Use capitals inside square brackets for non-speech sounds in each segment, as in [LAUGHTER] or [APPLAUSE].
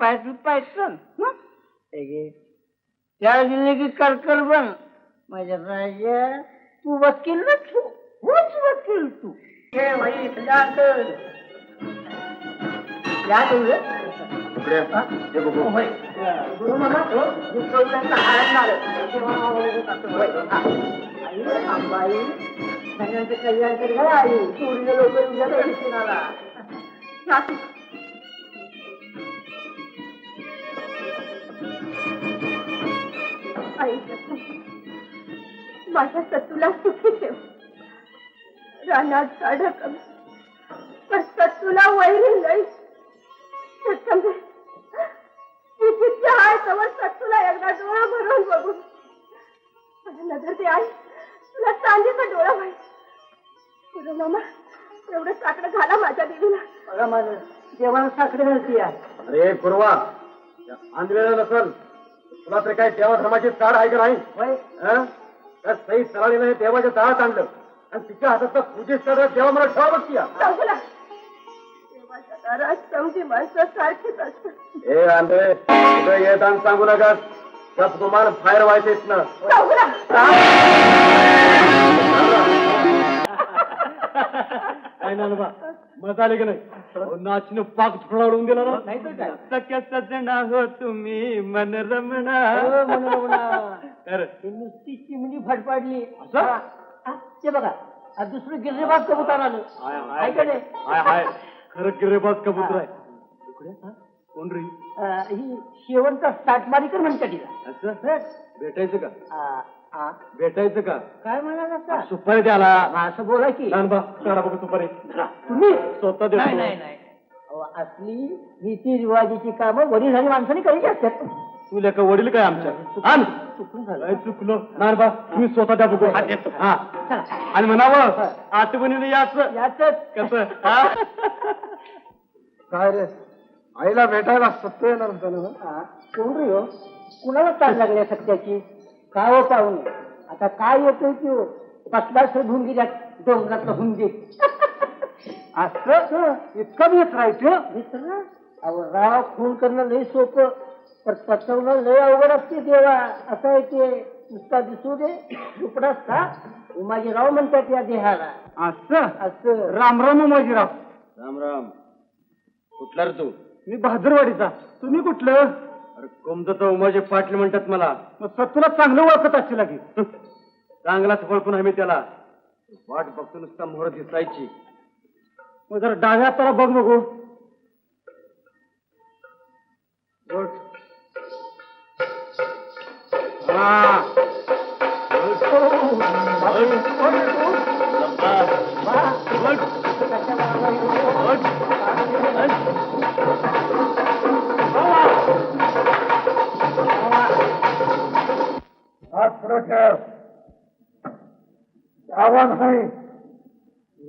पायटल पायटल त्या दिले की करकर बन माझ्या राजा तू वकील ना तू? होच वकील तू. हे भाई सजा कर या तुझे इकडे हा? हे अंबाई सगळ्यांचे कल्याण कर. आई चोरीला लोक दर्शनाला आई माझ्या सत्तूला सुखी ठेव. रानात झाड कमी पण सत्तूला वैरी मी जितके आहे तवर सत्तूला एकदा डोळा भरून बघून. मला नजर ते आई तुला चांदीचा डोळा पाहिजे तुझं मामा एवढं साकडं घाला माझ्या देवीला बघा माझं देवाला साखरे घालती आहे अरे कुरवा आंधळेला नसल. तुला तर काय देवा धर्माची ताड आहे का नाही? हं? त्या सई सराळीनं देवाच्या तळात आणलं. आणि तिच्या हातात करत देवा मला ठेवा बघती चौगुला देवाच्या दारात समजी माणसं सारखीच असतात. हे आंधळे तुझं येत आणि सांगू नका. तुम्हाला बाहेर व्हायचं इथनं चौगुला काय ना. बा मजा आली की नाही? नाचनं पाक थोडावून गेला ना. नाही तर काय? सख्या सजना हो तुम्ही मन रमणा? हो. तर [LAUGHS] नुसती चिमणी हा, ते बघा. दुसरं गिरजेबाज कबूतर आलं. हाय, हाय. खरं गिरेबाज कबूतर आहे? कोण रे ही? शेवंत साठ मारीकर म्हणतात तिला. असं? भेटायचं का? आ, आ, भेटायचं का? काय म्हणाला का सुपारी द्याला असं बोला की. बा काढा बघ सुपारी. तुम्ही? स्वतः देतो. नाही नाही नाही. अहो, असली रीती रिवाजीची कामं वडील झाली माणसाने करायची असतात. तू लेका वडील काय आमच्या? आण. चुकून झालं. काय चुकलो. नाही बा तुम्ही स्वतः द्या बघू. हा. चला. आणि म्हणावं आठवणीने याच. याचंच. कसं? हा? काय रे? आईला भेटायला सत्य येणार होतं ना? हा, कोण रे हो? कुणाला ताण लागल्या सत्याची? काय हो? पाहुणे आता काय येतोय की हो? कसला शोधून गेल्या डोंगरातलं हुंदी असं? इतकं भेट राहायचं अहो राव खून करणं लय सोपं. पण पचवणं लय अवघड असते देवा. असं आहे ते. नुसता दिसू दे. तुकडा साप उमाजीराव म्हणतात या देहाला. असं? असं. राम राम उमाजीराव. राम राम. कुठला रे तू? मी बहादरवाडीचा. तुम्ही कुठलं? अरे कोमचं तर उमाजी पाटील म्हणतात मला. मग तुला चांगलं ओळखत असतील की चांगलाच ओळखून आम्ही त्याला. वाट बघतो नुसता मोहर दिसायची. मग जरा डाव्या हाताला बघ बघू. उठ. हा. उठ. उठ. डावा नाही.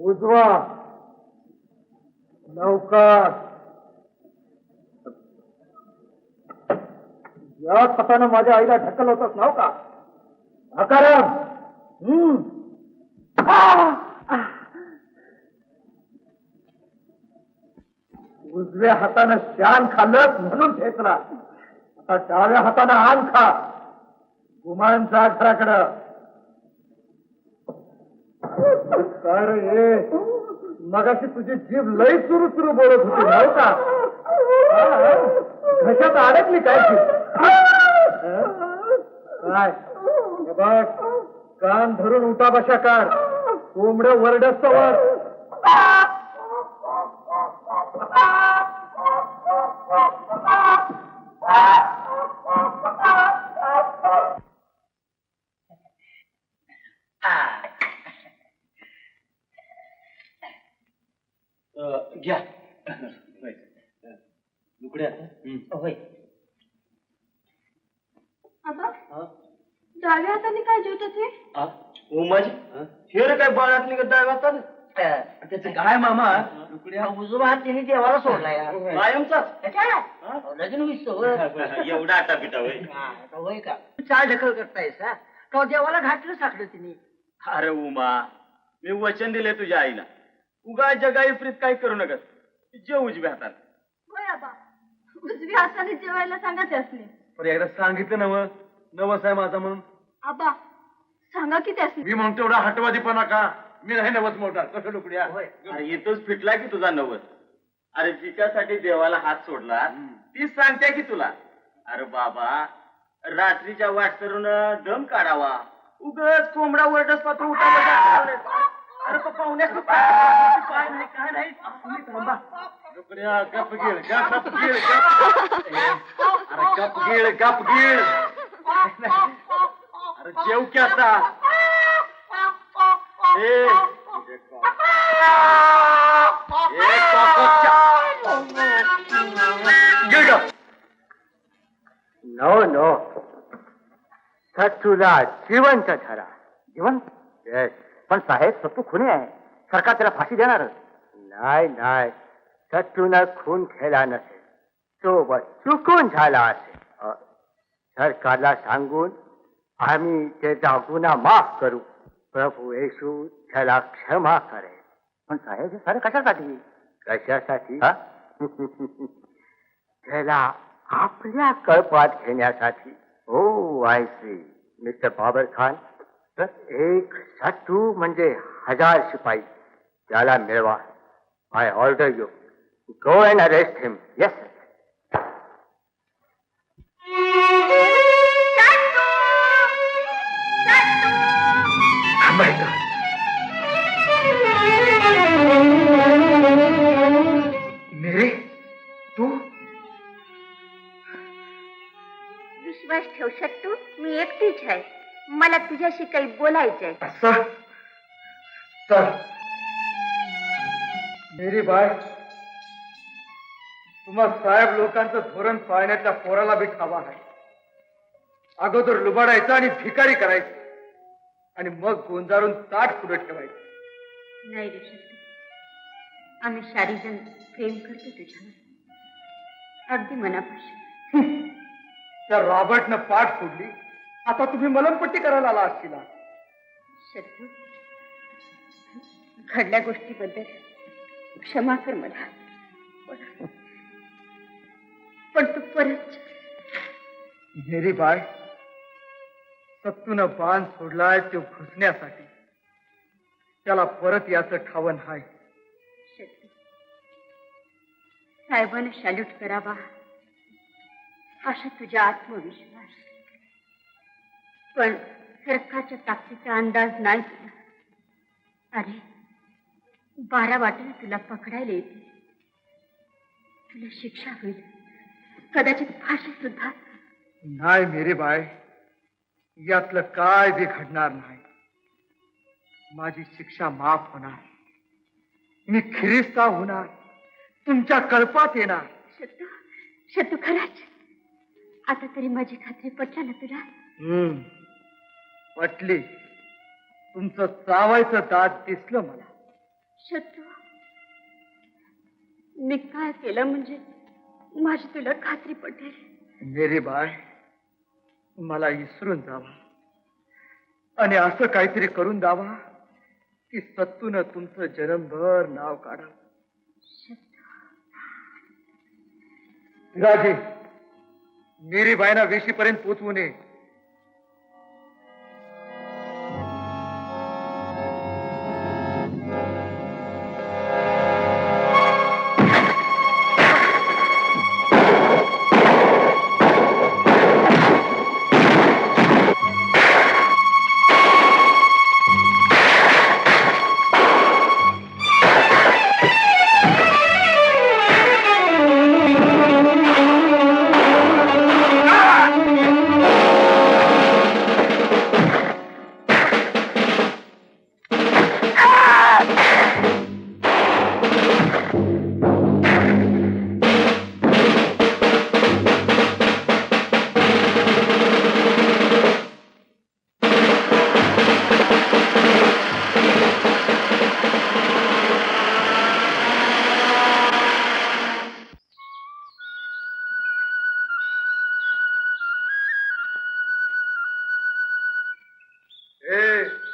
उजवा. लवकर. या खतानं माझ्या आईला ढकल होतच नाव का? हकाराम हम्म. उजव्या हातानं शान खाल्लं म्हणून ठेचला आता डाव्या हातानं आण खा. गुमान घराकडं काय हे? मगाशी तुझी जीभ लई सुरू सुरू बोलत होती नव्ह का? घशात अडकली काय काय? बघ कान धरून उठा बशा कर. कोंबड वरडस्त वर घ्या लुकड्या होय आबा डाव्या हाताने काय जेवत ते उमाजी हे रे काय बाळातली का डाव्या हाताने? त्याचं काय मामा? उजवा हात तिने देवाला सोडला यार कायमचाच. लगीन. एवढा आटा पिटा होय. हा, आता होय का? चाल ढकल करतायस हा? का देवाला घातलं साकडं तिने. अरे उमा मी वचन दिले तुझ्या आईला. उगा जगाई प्रीत काही करू नकस. जे उजव्या हातात होय आबा. उजव्या हाताने जेवायला सांगा त्यासने पण एकदा सांगितलं नव नवस आहे माझा म्हणून. आबा सांगा की त्यासने. मी म्हणतो एवढा हटवादीपणा का? मी नाही नवस मोठा कसं डुकड्या अरे येतोच फिटला की तुझा नवस अरे जिच्यासाठी देवाला हात सोडला तीच सांगते की तुला. अरे बाबा रात्रीच्या वाटसरून दम काढावा. उगच कोंबडा वरडस पात्र उठा अरे तो पाहुण्यास काय नाही काय नाही. तुम्ही थांबा. डुकड्या गप गिळ गप गिळ गप अरे गप गिळ गप गिळ. अरे नो नो. सत्तूला जिवंत धरा. जिवंत? येस पण साहेब सत्तू खुने आहे. सरकार त्याला फाशी देणार नाही नाही. सत्तूनं खून केला नसेल. सोबत चुकून झाला असेल. सरकारला सांगून आम्ही त्याचा गुन्हा माफ करू. प्रभू येशू त्याला क्षमा करेल पण साहेब हे सारं कशासाठी कशासाठी हा? त्याला आपल्या कळपात घेण्यासाठी हो I see mister Babar Khan तर एक सत्तू म्हणजे हजार शिपाई त्याला मिळवा I order you go and arrest him yes मेरे मला तुझ्याशी काही बोलायचंय. असं? Mary bye. तुम्हा साहेब लोकांचं धोरण पाळण्याच्या पोराला बी ठावा आहे. अगोदर लुबाडायचं आणि भिकारी करायचं. आणि मग गोंजारून ताट पुढे ठेवायचं. नाही रे आम्ही शारीजन प्रेम करतो तुझ्यावर. अगदी मनापासून. त्या रॉबर्टनं पाठ फोडली आता तुम्ही मलमपट्टी करायला आला असतील शत्रू घडल्या गोष्टीबद्दल क्षमा कर मला. पण- तू परत मेरी बाय सत्तून बाण सोडलाय तो घुसण्यासाठी. त्याला परत याचं ठावण हाय. साहेबानं सॅल्यूट करावा. असा तुझा आत्मविश्वास. पण सरकारच्या ताकदीचा अंदाज नाही तुला अरे बारा वाटेला तुला पकडायला येते. तुला शिक्षा होईल. कदाचित फाशी सुद्धा. नाही मेरी बाय यातलं काय बी घडणार नाही. माझी शिक्षा माफ होणार. मी खिरिस्ता होणार. तुमच्या कळपात येणार. शत्रू शत्रू खराच. आता तरी माझी खात्री पटला ना तुला? हम्म. पटली. तुमचं चावायचं दात दिसलं मला. शत्रू मी काय केलं म्हणजे माझी तुला खात्री पटेल? मेरी बाय मला विसरून जावा. आणि असं काहीतरी करून द्यावा की सत्तून तुमचं जन्मभर नाव काढा राजे मेरी बायना वेशीपर्यंत पोचवू नये.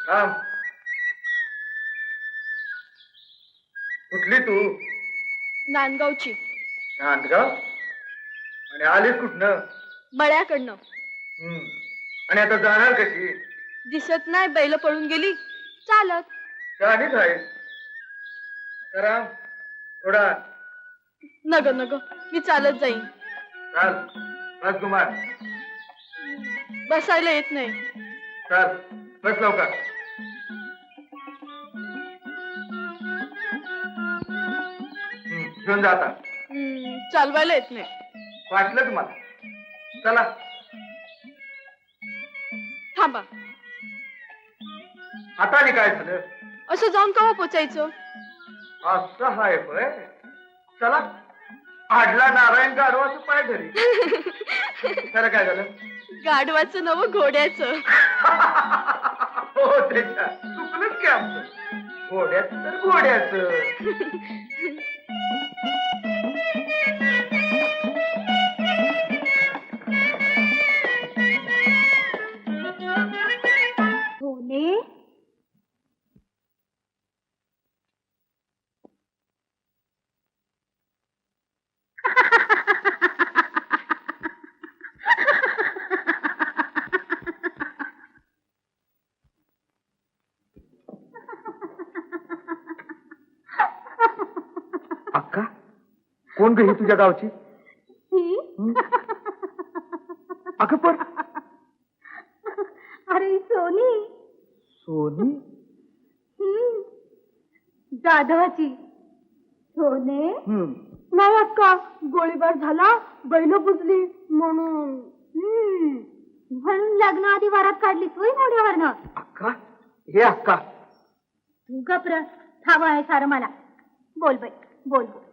थांब कुठली तू? नांदगावची. नांदगाव? आणि आलीस कुठनं? बळ्याकडनं हम्म. आणि आता जाणार कशी? दिसत नाही बैल पळून गेली. चालत. शहाणीच आहे. करा थोडा. नग नग. मी चालत जाईन. चाल. बस कुमार बसायला येत नाही. चाल. बस लवकर. घेऊन जा आता. हम्म, चालवायला येत नाही. वाटलं तुम्हाला? चला. थांबा. हाताने काय झालं? असं जाऊन केव्हा पोचायचं? असं हाय होय. चला. आडला नारायण गाढवाचं पाय धरी. [LAUGHS] खरं काय झालं? गाढवाचं नव घोड्याचं. हो त्याच्या चुकलंच की आमचं. घोड्याच तर घोड्याच. [LAUGHS] कोण गही तुझ्या गावची? अगं पण. अरे सोनी. सोनी. जाधवाची. सोने. नाही अक्का गोळीबार झाला? बैल बुजली म्हणून. म्हणून लग्न आधी वारात काढली तू मोठ्यावरनं अक्का हे अक्का. तू गप्र ठाव आहे सारं मला. बोल बाई बोल बोल.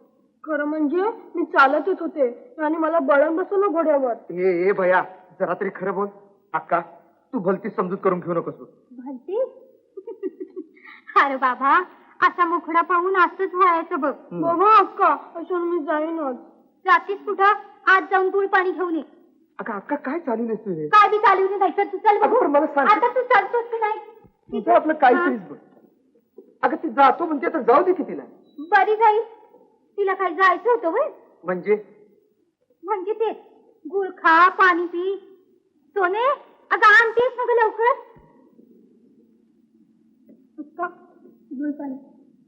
खरं म्हणजे मी चालत येत होते. आणि मला बळण बसवलं घोड्यावर. ए ए भया जरा तरी खरं बोल. अक्का तू भलती समजूत करून घेऊ नकोस. भलती? [LAUGHS] अरे बाबा असा मुखडा पाहून असंच व्हायचं बघ. बाबा अक्का असं मी जाईनच. जातीस कुठं? आज जाऊन गुळ पाणी घेऊन ये. अगं अक्का काय चालू नसतो हे काय बी चालू नाही जायचं तू चल मला सांग. आता तू चालतोस की नाही? तुझं आपलं काहीतरीच बघ. अगं ती जातो म्हणजे तर जाऊ दे की तिला. बरी जाईल. तिला काय जायचं होतं वय? म्हणजे? म्हणजे ते गुळ खा पाणी पी. सोने अगं आणतेस ना गं लवकर? अक्का, गुळ पाणी.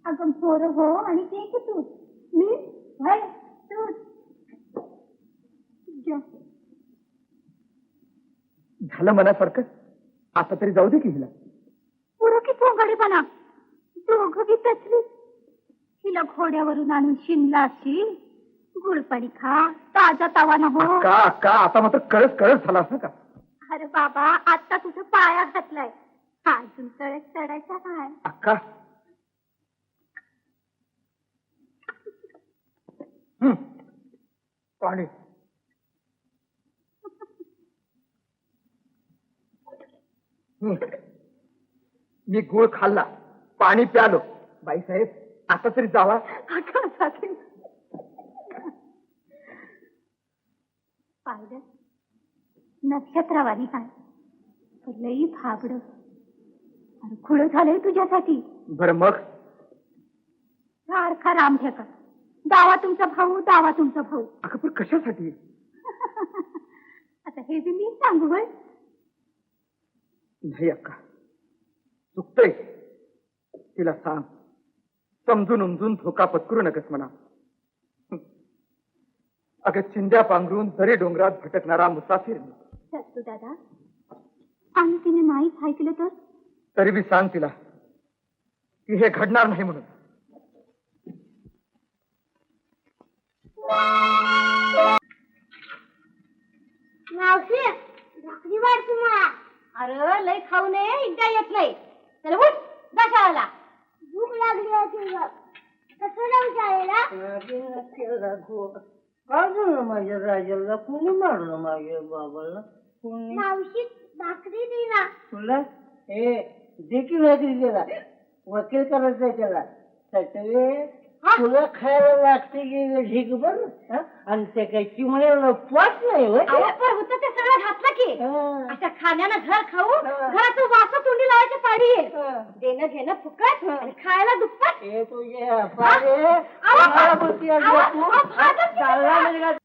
अगं पोरं हो आणि ते की तू मी? होय तू जा. झालं मनासारखं? आता तरी जाऊ दे की हिला. पुरं की पोंगाडीपणा? दोघं बी तसली हिला घोड्यावरून आणून शिनला असशील गुळपाणी खा ताजा तवा न हो. अक्का अक्का आता मात्र कळस कळस झाला असं का? अरे बाबा आता तुझं पाया घातलाय. अजून तळस चढायचा काय? अक्का. हं. पाणी. हं. मी गुळ खाल्ला. पाणी प्यालो. बाईसाहेब आता तरी जावा. पाहिलं नक्षत्रवाणी काय? लई भाबड. अरे खुळ झालंय तुझ्यासाठी. बर मग? सारखा राम ठेका. दावा तुमचा भाऊ दावा तुमचा भाऊ. अगं पण कशासाठी? [LAUGHS] आता हे बी मी सांगू होय नाही अक्का. चुकतंय. तिला सांग. समजून उमजून धोका पत्करू नकस म्हणा. अगं चिंध्या पांघरून दरे डोंगरात भटकणारा मुसाफिर मी. दादा आणि तिने नाहीच ऐकलं तर? तरी बी सांग तिला की हे घडणार नाही म्हणून. मावशी भाकरी वाढ तुम्हाला. अरे लय खाऊ नये एकदा येत नाही. चल उठ जा शाळेला भूक लागली होती कसं जाऊ शाळेला? काय झालं माझ्या राजाला कुणी मारलं माझ्या बाबाला? कुणी? मावशी भाकरी दे ना. तुला? हे देखील वकील गेला वकील करायचा त्याला. सटवे तुला खायला लागते की बर आणि ते काही चिमण्याला पाच नाही होय होतं ते सगळं घातलं की. हा. अशा खाण्यानं घर खाऊ हा. घराचं वास तोंडी लावायची पाडी आहे हा. देणं घेणं फुकट आणि खायला दुप्पट. हे तुझे पारे आवा, कोणाला बोलती आज आवा, तू आवा? फादर, चालला का